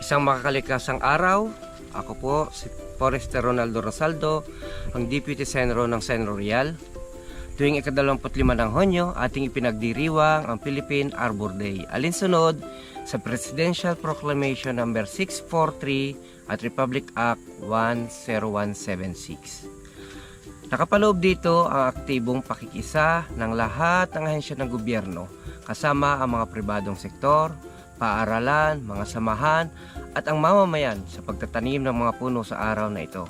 Isang makakalikasang araw, ako po si Forester Ronaldo Rosaldo, ang Deputy Senro ng Senro Real. Tuwing ikadalawamput-lima ng Honyo, ating ipinagdiriwang ang Philippine Arbor Day. Alinsunod sa Presidential Proclamation No. 643 at Republic Act 10176. Nakapaloob dito ang aktibong pakikisa ng lahat ng ahensya ng gobyerno kasama ang mga pribadong sektor, paaralan, mga samahan at ang mamamayan sa pagtatanim ng mga puno sa araw na ito.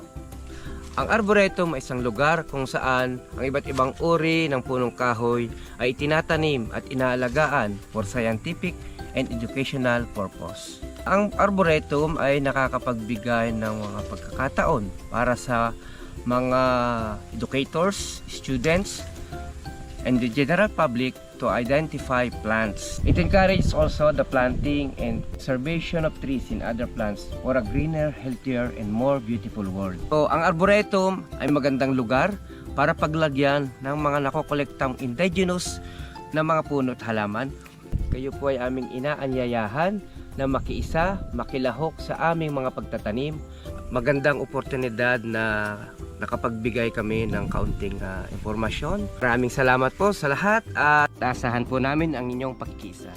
Ang arboretum ay isang lugar kung saan ang iba't ibang uri ng punong kahoy ay itinatanim at inaalagaan for scientific and educational purpose. Ang arboretum ay nakakapagbigay ng mga pagkakataon para sa mga educators, students, and the general public to identify plants. It encourages also the planting and conservation of trees and other plants for a greener, healthier, and more beautiful world. So, ang arboretum ay magandang lugar para paglagyan ng mga nakokolektang indigenous na mga puno at halaman. Kayo po ay aming inaanyayahan na makiisa, makilahok sa aming mga pagtatanim. Magandang oportunidad na nakapagbigay kami ng kaunting ah, impormasyon. Maraming salamat po sa lahat at asahan po namin ang inyong pakikisa.